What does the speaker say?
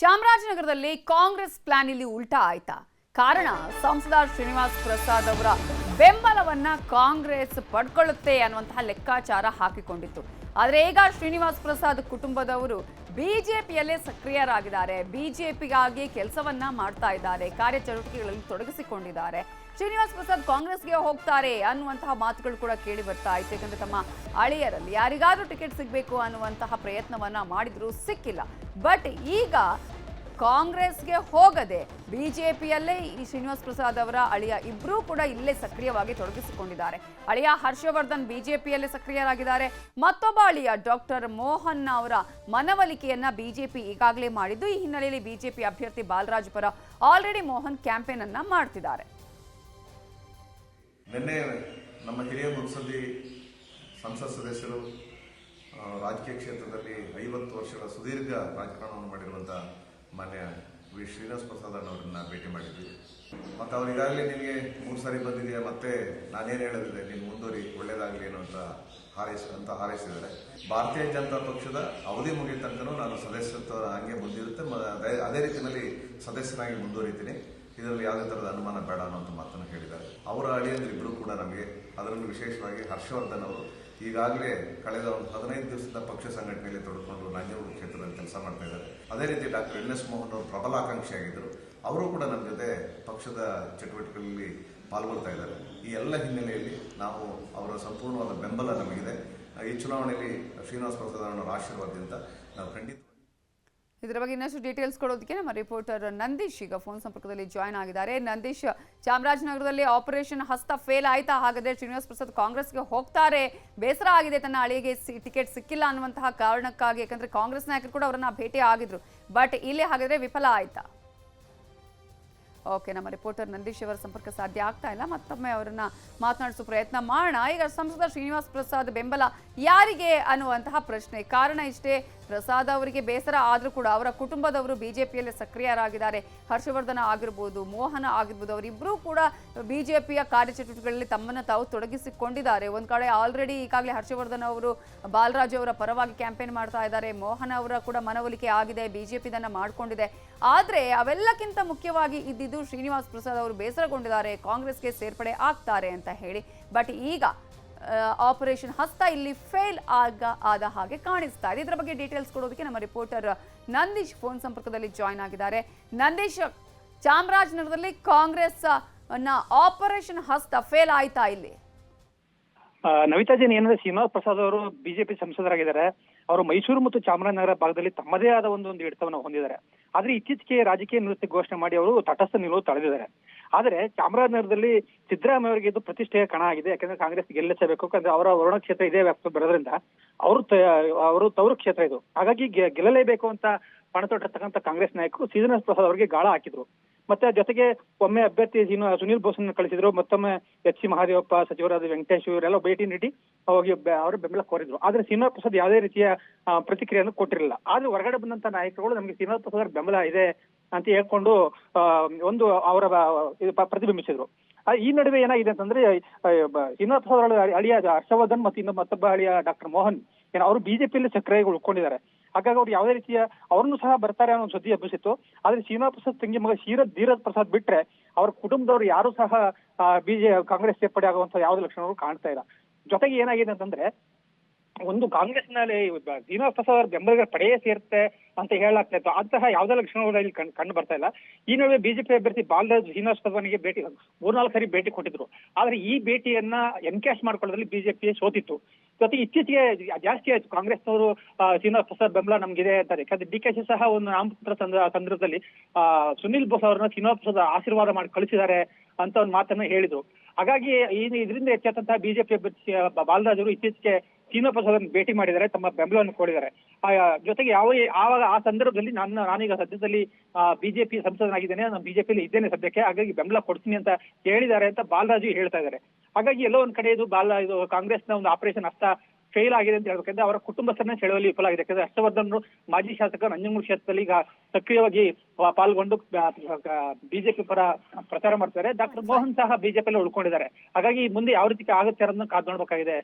ಚಾಮರಾಜನಗರದಲ್ಲಿ ಕಾಂಗ್ರೆಸ್ ಪ್ಲಾನ್ ಇಲ್ಲಿ ಉಲ್ಟಾ ಆಯ್ತಾ? ಕಾರಣ ಸಂಸದ ಶ್ರೀನಿವಾಸ್ ಪ್ರಸಾದ್ ಅವರ ಬೆಂಬಲವನ್ನ ಕಾಂಗ್ರೆಸ್ ಪಡ್ಕೊಳ್ಳುತ್ತೆ ಅನ್ನುವಂತಹ ಲೆಕ್ಕಾಚಾರ ಹಾಕಿಕೊಂಡಿತ್ತು. ಆದರೆ ಈಗ ಶ್ರೀನಿವಾಸ್ ಪ್ರಸಾದ್ ಕುಟುಂಬದವರು ಬಿಜೆಪಿಯಲ್ಲೇ ಸಕ್ರಿಯರಾಗಿದ್ದಾರೆ. ಬಿಜೆಪಿಗಾಗಿ ಕೆಲಸವನ್ನ ಮಾಡ್ತಾ ಇದ್ದಾರೆ, ಕಾರ್ಯಚಟುವಟಿಕೆಗಳಲ್ಲಿ ತೊಡಗಿಸಿಕೊಂಡಿದ್ದಾರೆ. ಶ್ರೀನಿವಾಸ್ ಪ್ರಸಾದ್ ಕಾಂಗ್ರೆಸ್ಗೆ ಹೋಗ್ತಾರೆ ಅನ್ನುವಂತಹ ಮಾತುಗಳು ಕೂಡ ಕೇಳಿ ಬರ್ತಾ ಇತ್ತು. ಯಾಕಂದ್ರೆ ತಮ್ಮ ಅಳಿಯರಲ್ಲಿ ಯಾರಿಗಾದ್ರೂ ಟಿಕೆಟ್ ಸಿಗಬೇಕು ಅನ್ನುವಂತಹ ಪ್ರಯತ್ನವನ್ನ ಮಾಡಿದ್ರು, ಸಿಕ್ಕಿಲ್ಲ. ಬಟ್ ಈಗ ಕಾಂಗ್ರೆಸ್ಗೆ ಹೋಗದೆ ಬಿಜೆಪಿಯಲ್ಲೇ ಈ ಶ್ರೀನಿವಾಸ್ ಪ್ರಸಾದ್ ಅವರ ಅಳಿಯ ಇಬ್ಬರೂ ಕೂಡ ಇಲ್ಲೇ ಸಕ್ರಿಯವಾಗಿ ತೊಡಗಿಸಿಕೊಂಡಿದ್ದಾರೆ. ಅಳಿಯ ಹರ್ಷವರ್ಧನ್ ಬಿಜೆಪಿಯಲ್ಲೇ ಸಕ್ರಿಯರಾಗಿದ್ದಾರೆ. ಮತ್ತೊಬ್ಬ ಅಳಿಯ ಡಾಕ್ಟರ್ ಮೋಹನ್ ಅವರ ಮನವೊಲಿಕೆಯನ್ನ ಬಿಜೆಪಿ ಈಗಾಗಲೇ ಮಾಡಿದ್ದು, ಈ ಹಿನ್ನೆಲೆಯಲ್ಲಿ ಬಿಜೆಪಿ ಅಭ್ಯರ್ಥಿ ಬಾಲರಾಜ್ ಪರ ಆಲ್ರೆಡಿ ಮೋಹನ್ ಕ್ಯಾಂಪೇನ್ ಅನ್ನ ಮಾಡ್ತಿದ್ದಾರೆ. ನಿನ್ನೆ ನಮ್ಮ ಹಿರಿಯ ಸಂಸತ್ ಸದಸ್ಯರು ರಾಜಕೀಯ ಕ್ಷೇತ್ರದಲ್ಲಿ ಐವತ್ತು ವರ್ಷಗಳ ಸುದೀರ್ಘ ರಾಜಕಾರಣವನ್ನು ಮಾಡಿರುವಂಥ ಮಾನ್ಯ ವಿ ಶ್ರೀನಿವಾಸ ಪ್ರಸಾದ್ ಅವರನ್ನ ಭೇಟಿ ಮಾಡಿದ್ವಿ. ಮತ್ತು ಅವ್ರು ಈಗಾಗಲೇ ನಿಮಗೆ ಮೂರು ಸಾರಿ ಬಂದಿದೆಯಾ ಮತ್ತೆ ನಾನೇನು ಹೇಳೋದಿದೆ ನೀನು ಮುಂದುವರಿ, ಒಳ್ಳೇದಾಗಲಿ ಏನೋ ಅಂತ ಹಾರೈಸ, ಅಂತ ಹಾರೈಸಿದ್ದಾರೆ. ಭಾರತೀಯ ಜನತಾ ಪಕ್ಷದ ಅವಧಿ ಮುಗಿದ ತನಕನೂ ನಾನು ಸದಸ್ಯತ್ವ ಹಾಗೆ ಮುಂದಿರುತ್ತೆ ಅದೇ- ರೀತಿಯಲ್ಲಿ ಸದಸ್ಯನಾಗಿ ಮುಂದುವರಿತೀನಿ. ಇದರಲ್ಲಿ ಯಾವುದೇ ಥರದ ಅನುಮಾನ ಬೇಡ ಅನ್ನೋಂಥ ಮಾತನ್ನು ಹೇಳಿದ್ದಾರೆ. ಅವರ ಅಳಿಯಂದ್ರೆ ಇಬ್ಬರು ಕೂಡ ನಮಗೆ ಅದರಲ್ಲೂ ವಿಶೇಷವಾಗಿ ಹರ್ಷವರ್ಧನ್ ಅವರು ಈಗಾಗಲೇ ಕಳೆದ ಒಂದು ಹದಿನೈದು ದಿವಸದ ಪಕ್ಷ ಸಂಘಟನೆಯಲ್ಲಿ ತೊಡಕೊಂಡು ನಂಜನಗೂಡು ಕ್ಷೇತ್ರದಲ್ಲಿ ಕೆಲಸ ಮಾಡ್ತಾ ಇದ್ದಾರೆ. ಅದೇ ರೀತಿ ಡಾಕ್ಟರ್ ಎನ್ ಎಸ್ ಮೋಹನ್ ಅವರು ಪ್ರಬಲ ಆಕಾಂಕ್ಷಿಯಾಗಿದ್ದರು ಅವರು ಕೂಡ ನಮ್ಮ ಜೊತೆ ಪಕ್ಷದ ಚಟುವಟಿಕೆಗಳಲ್ಲಿ ಪಾಲ್ಗೊಳ್ತಾ ಇದ್ದಾರೆ. ಈ ಎಲ್ಲ ಹಿನ್ನೆಲೆಯಲ್ಲಿ ನಾವು ಅವರ ಸಂಪೂರ್ಣವಾದ ಬೆಂಬಲ ನಮಗಿದೆ. ಈ ಚುನಾವಣೆಯಲ್ಲಿ ಶ್ರೀನಿವಾಸ ಪ್ರಸಾದ್ ಅವರ ಆಶೀರ್ವಾದದಿಂದ ನಾವು ಖಂಡಿತ ಇದರ ಬಗ್ಗೆ ಇನ್ನಷ್ಟು ಡೀಟೇಲ್ಸ್ ಕೊಡೋದಕ್ಕೆ ನಮ್ಮ ರಿಪೋರ್ಟರ್ ನಂದೀಶ್ ಈಗ ಫೋನ್ ಸಂಪರ್ಕದಲ್ಲಿ ಜಾಯ್ನ್ ಆಗಿದ್ದಾರೆ. ನಂದೀಶ್, ಚಾಮರಾಜನಗರದಲ್ಲಿ ಆಪರೇಷನ್ ಹಸ್ತ ಫೇಲ್ ಆಯ್ತಾ? ಹಾಗಾದ್ರೆ ಶ್ರೀನಿವಾಸ್ ಪ್ರಸಾದ್ ಕಾಂಗ್ರೆಸ್ಗೆ ಹೋಗ್ತಾರೆ. ಬೇಸರ ಆಗಿದೆ ತನ್ನ ಅಳಿಗೆ ಟಿಕೆಟ್ ಸಿಕ್ಕಿಲ್ಲ ಅನ್ನುವಂತಹ ಕಾರಣಕ್ಕಾಗಿ. ಯಾಕಂದ್ರೆ ಕಾಂಗ್ರೆಸ್ ನಾಯಕರು ಕೂಡ ಅವರನ್ನ ಭೇಟಿ ಆಗಿದ್ರು. ಬಟ್ ಇಲ್ಲಿ ಹಾಗಾದ್ರೆ ವಿಫಲ ಆಯ್ತಾ? ಓಕೆ ನಮ್ಮ ರಿಪೋರ್ಟರ್ ನಂದೀಶ್ ಅವರ ಸಂಪರ್ಕ ಸಾಧ್ಯ ಆಗ್ತಾ ಇಲ್ಲ. ಮತ್ತೊಮ್ಮೆ ಅವರನ್ನ ಮಾತನಾಡಿಸುವ ಪ್ರಯತ್ನ ಮಾಡೋಣ. ಈಗ ಸಂಸದ ಶ್ರೀನಿವಾಸ್ ಪ್ರಸಾದ್ ಬೆಂಬಲ ಯಾರಿಗೆ ಅನ್ನುವಂತಹ ಪ್ರಶ್ನೆ. ಕಾರಣ ಇಷ್ಟೇ ಪ್ರಸಾದ್ ಅವರಿಗೆ ಬೇಸರ. ಆದರೂ ಕೂಡ ಅವರ ಕುಟುಂಬದವರು ಬಿಜೆಪಿಯಲ್ಲಿ ಸಕ್ರಿಯರಾಗಿದ್ದಾರೆ. ಹರ್ಷವರ್ಧನ ಆಗಿರ್ಬೋದು, ಮೋಹನ ಆಗಿರ್ಬೋದು ಅವರಿಬ್ಬರೂ ಕೂಡ ಬಿಜೆಪಿಯ ಕಾರ್ಯಚಟುವಟಿಕೆಗಳಲ್ಲಿ ತಮ್ಮನ್ನು ತಾವು ತೊಡಗಿಸಿಕೊಂಡಿದ್ದಾರೆ. ಒಂದು ಕಡೆ ಆಲ್ರೆಡಿ ಈಗಾಗಲೇ ಹರ್ಷವರ್ಧನ್ ಅವರು ಬಾಲರಾಜು ಅವರ ಪರವಾಗಿ ಕ್ಯಾಂಪೇನ್ ಮಾಡ್ತಾ ಇದ್ದಾರೆ. ಮೋಹನ್ ಅವರ ಕೂಡ ಮನವೊಲಿಕೆ ಆಗಿದೆ. ಬಿಜೆಪಿ ಇದನ್ನು ಮಾಡಿಕೊಂಡಿದೆ. ಆದರೆ ಅವೆಲ್ಲಕ್ಕಿಂತ ಮುಖ್ಯವಾಗಿ ಇದ್ದಿದ್ದು ಶ್ರೀನಿವಾಸ್ ಪ್ರಸಾದ್ ಅವರು ಬೇಸರಗೊಂಡಿದ್ದಾರೆ. ಕಾಂಗ್ರೆಸ್ಗೆ ಸೇರ್ಪಡೆ ಆಗ್ತಾರೆ ಅಂತ ಹೇಳಿ. ಬಟ್ ಈಗ ಆಪರೇಷನ್ ಹಸ್ತ ಇಲ್ಲಿ ಫೇಲ್ ಆಗ, ಆದ ಹಾಗೆ ಕಾಣಿಸ್ತಾ ಇದೆ. ಇದರ ಬಗ್ಗೆ ಡೀಟೇಲ್ಸ್ ಕೊಡೋದಕ್ಕೆ ನಮ್ಮ ರಿಪೋರ್ಟರ್ ನಂದೀಶ್ ಫೋನ್ ಸಂಪರ್ಕದಲ್ಲಿ ಜಾಯ್ನ್ ಆಗಿದ್ದಾರೆ. ನಂದೀಶ್, ಚಾಮರಾಜನಗರದಲ್ಲಿ ಕಾಂಗ್ರೆಸ್ನ ಆಪರೇಷನ್ ಹಸ್ತ ಫೇಲ್ ಆಯ್ತಾ ಇಲ್ಲಿ? ನವಿತಾಜಿ ನವಿತಾ ಜೈನ್ ಏನಂದ್ರೆ ಶ್ರೀನಿವಾಸ ಪ್ರಸಾದ್ ಅವರು ಬಿಜೆಪಿ ಸಂಸದರಾಗಿದ್ದಾರೆ. ಅವರು ಮೈಸೂರು ಮತ್ತು ಚಾಮರಾಜನಗರ ಭಾಗದಲ್ಲಿ ತಮ್ಮದೇ ಆದ ಒಂದು ಒಂದು ಹಿಡಿತವನ್ನು ಹೊಂದಿದ್ದಾರೆ. ಆದ್ರೆ ಇತ್ತೀಚೆಗೆ ರಾಜಕೀಯ ನಿವೃತ್ತಿ ಘೋಷಣೆ ಮಾಡಿ ಅವರು ತಟಸ್ಥ ನಿಲುವು ತಳೆದಿದ್ದಾರೆ. ಆದ್ರೆ ಚಾಮರಾಜನಗರದಲ್ಲಿ ಸಿದ್ದರಾಮಯ್ಯ ಅವರಿಗೆ ಇದು ಪ್ರತಿಷ್ಠೆಯ ಕಣ ಆಗಿದೆ. ಯಾಕಂದ್ರೆ ಕಾಂಗ್ರೆಸ್ ಗೆಲ್ಲಿಸಬೇಕು ಯಾಕಂದ್ರೆ ಅವರ ವರುಣ ಕ್ಷೇತ್ರ ಇದೇ ವ್ಯಾಪ್ತಿ ಬರೋದ್ರಿಂದ ಅವರು ಅವರು ತವರು ಕ್ಷೇತ್ರ ಇದು. ಹಾಗಾಗಿ ಗೆಲ್ಲಲೇಬೇಕು ಅಂತ ಪಣತೊಟ್ಟಿರ್ತಕ್ಕಂಥ ಕಾಂಗ್ರೆಸ್ ನಾಯಕರು ಶ್ರೀನಿವಾಸ್ ಪ್ರಸಾದ್ ಅವರಿಗೆ ಗಾಳ ಹಾಕಿದ್ರು. ಮತ್ತೆ ಜೊತೆಗೆ ಒಮ್ಮೆ ಅಭ್ಯರ್ಥಿ ಸುನೀಲ್ ಬೋಸ್ ಕಳಿಸಿದ್ರು. ಮತ್ತೊಮ್ಮೆ ಎಚ್ ಸಿ ಮಹಾದೇವಪ್ಪ, ಸಚಿವರಾದ ವೆಂಕಟೇಶ್ ಇವರೆಲ್ಲ ಭೇಟಿ ನೀಡಿ ಹೋಗಿ ಅವರು ಬೆಂಬಲ ಕೋರಿದ್ರು. ಆದ್ರೆ ಶ್ರೀನಿವಾಸ್ ಪ್ರಸಾದ್ ಯಾವುದೇ ರೀತಿಯ ಪ್ರತಿಕ್ರಿಯೆಯನ್ನು ಕೊಟ್ಟಿರಲಿಲ್ಲ. ಆದ್ರೆ ಹೊರಗಡೆ ಬಂದಂತ ನಾಯಕರುಗಳು ನಮಗೆ ಶ್ರೀನಿವಾಸ್ ಪ್ರಸಾದ್ ಬೆಂಬಲ ಇದೆ ಅಂತ ಹೇಳ್ಕೊಂಡು ಒಂದು ಅವರ ಪ್ರತಿಬಿಂಬಿಸಿದ್ರು. ಈ ನಡುವೆ ಏನಾಗಿದೆ ಅಂತಂದ್ರೆ ಇನ್ನೊಬ್ಬ ಅವರ ಅಳಿಯ ಹರ್ಷವರ್ಧನ್ ಮತ್ತು ಇನ್ನೊಬ್ಬ ಮತ್ತೊಬ್ಬ ಅಳಿಯ ಡಾಕ್ಟರ್ ಮೋಹನ್, ಏನು ಅವರು ಬಿಜೆಪಿಯಲ್ಲಿ ಸಕ್ರಿಯಾಗಿ ಉಳ್ಕೊಂಡಿದ್ದಾರೆ. ಹಾಗಾಗಿ ಅವ್ರು ಯಾವುದೇ ರೀತಿಯ, ಅವರನ್ನು ಸಹ ಬರ್ತಾರೆ ಅನ್ನೋ ಸುದ್ದಿ ಹಬ್ಬಿಸಿತ್ತು ಆದ್ರೆ ಶ್ರೀನಾಥ್ ಪ್ರಸಾದ್ ತಂಗಿ ಮಗ ಶೀರದ್ ಧೀರಜ್ ಪ್ರಸಾದ್ ಬಿಟ್ರೆ ಅವ್ರ ಕುಟುಂಬದವರು ಯಾರು ಸಹ ಬಿಜೆ, ಕಾಂಗ್ರೆಸ್ ಸೇರ್ಪಡೆ ಆಗುವಂತ ಯಾವುದೇ ಲಕ್ಷಣಗಳು ಕಾಣ್ತಾ ಇಲ್ಲ. ಜೊತೆಗೆ ಏನಾಗಿದೆ ಅಂತಂದ್ರೆ ಒಂದು ಕಾಂಗ್ರೆಸ್ನಲ್ಲಿ ಶ್ರೀನಿವಾಸ ಅವರ ಬೆಂಬಲಿಗರ ಪಡೆಯೇ ಸೇರುತ್ತೆ ಅಂತ ಹೇಳಲಾಗ್ತಾ ಇತ್ತು. ಅಂತಹ ಯಾವುದೇ ಲಕ್ಷಣಗಳು ಇಲ್ಲಿ ಕಂಡು ಬರ್ತಾ ಇಲ್ಲ. ಈ ನಡುವೆ ಬಿಜೆಪಿ ಅಭ್ಯರ್ಥಿ ಬಾಲರಾಜ್ ಶ್ರೀನಿವಾಸ ಪ್ರಸಾದ್ಗೆ ಭೇಟಿ ಮೂರ್ನಾಲ್ಕು ಸರಿ ಭೇಟಿ ಕೊಟ್ಟಿದ್ರು. ಆದ್ರೆ ಈ ಭೇಟಿಯನ್ನ ಎನ್ಕ್ಯಾಶ್ ಮಾಡ್ಕೊಳ್ಳೋದ್ರಲ್ಲಿ ಬಿಜೆಪಿ ಸೋತಿತ್ತು. ಜೊತೆ ಇತ್ತೀಚೆಗೆ ಜಾಸ್ತಿ ಆಯ್ತು. ಕಾಂಗ್ರೆಸ್ನವರು ಅವರು ಶ್ರೀನಿವಾಸ್ ಪ್ರಸಾದ್ ಬೆಂಬಲ ನಮ್ಗಿದೆ ಅಂತಾರೆ. ಯಾಕಂದ್ರೆ ಡಿ ಕೆ ಶಿ ಸಹ ಒಂದು ನಾಮಪತ್ರ ಸಂದ- ಸಂದರ್ಭದಲ್ಲಿ ಆ, ಸುನಿಲ್ ಬೋಸ್ ಅವರನ್ನ ಶ್ರೀನಿವಾಸ್ ಪ್ರಸಾದ್ ಆಶೀರ್ವಾದ ಮಾಡಿ ಕಳಿಸಿದ್ದಾರೆ ಅಂತ ಒಂದು ಮಾತನ್ನ ಹೇಳಿದ್ರು. ಹಾಗಾಗಿ ಇದರಿಂದ ಹೆಚ್ಚಾದಂತಹ ಬಿಜೆಪಿ ಅಭ್ಯರ್ಥಿ ಬಾಲರಾಜ್ ಅವರು ಇತ್ತೀಚೆಗೆ ಶ್ರೀನಿವಾಸ್ ಪ್ರಸಾದ್ ಭೇಟಿ ಮಾಡಿದ್ದಾರೆ ತಮ್ಮ ಬೆಂಬಲವನ್ನು ಕೋಡಿದ್ದಾರೆ ಆ, ಜೊತೆಗೆ ಯಾವ ಆವಾಗ ಆ ಸಂದರ್ಭದಲ್ಲಿ ನಾನು ನಾನೀಗ ಸದ್ಯದಲ್ಲಿ ಬಿಜೆಪಿ ಸಂಸದನಾಗಿದ್ದೇನೆ ನಾನು ಬಿಜೆಪಿಯಲ್ಲಿ ಇದ್ದೇನೆ ಸದ್ಯಕ್ಕೆ ಹಾಗಾಗಿ ಬೆಂಬಲ ಕೊಡ್ತೀನಿ ಅಂತ ಹೇಳಿದ್ದಾರೆ ಅಂತ ಬಾಲರಾಜು ಹೇಳ್ತಾ ಇದ್ದಾರೆ. ಹಾಗಾಗಿ ಎಲ್ಲೋ ಒಂದ್ ಕಡೆ ಇದು ಬಾಲ ಇದು ಕಾಂಗ್ರೆಸ್ನ ಒಂದು ಆಪರೇಷನ್ ಅಷ್ಟ ಫೇಲ್ ಆಗಿದೆ ಅಂತ ಹೇಳ್ಬೇಕಂದ್ರೆ ಅವರ ಕುಟುಂಬಸ್ಥರನ್ನ ಸೆಳೆಯುವಲ್ಲಿ ವಿಫಲ ಆಗಿದೆ. ಯಾಕಂದ್ರೆ ಹರ್ಷವರ್ಧನ್ ಮಾಜಿ ಶಾಸಕ ನಂಜನಗೂಡು ಕ್ಷೇತ್ರದಲ್ಲಿ ಈಗ ಸಕ್ರಿಯವಾಗಿ ಪಾಲ್ಗೊಂಡು ಬಿಜೆಪಿ ಪರ ಪ್ರಚಾರ ಮಾಡ್ತಾರೆ ಡಾಕ್ಟರ್ ಮೋಹನ್ ಸಹ ಬಿಜೆಪಿಯಲ್ಲಿ ಉಳ್ಕೊಂಡಿದ್ದಾರೆ. ಹಾಗಾಗಿ ಮುಂದೆ ಯಾವ ರೀತಿ ಆಗುತ್ತೆ ಅನ್ನೋದನ್ನ ಕಾದ್ ನೋಡ್ಬೇಕಾಗಿದೆ.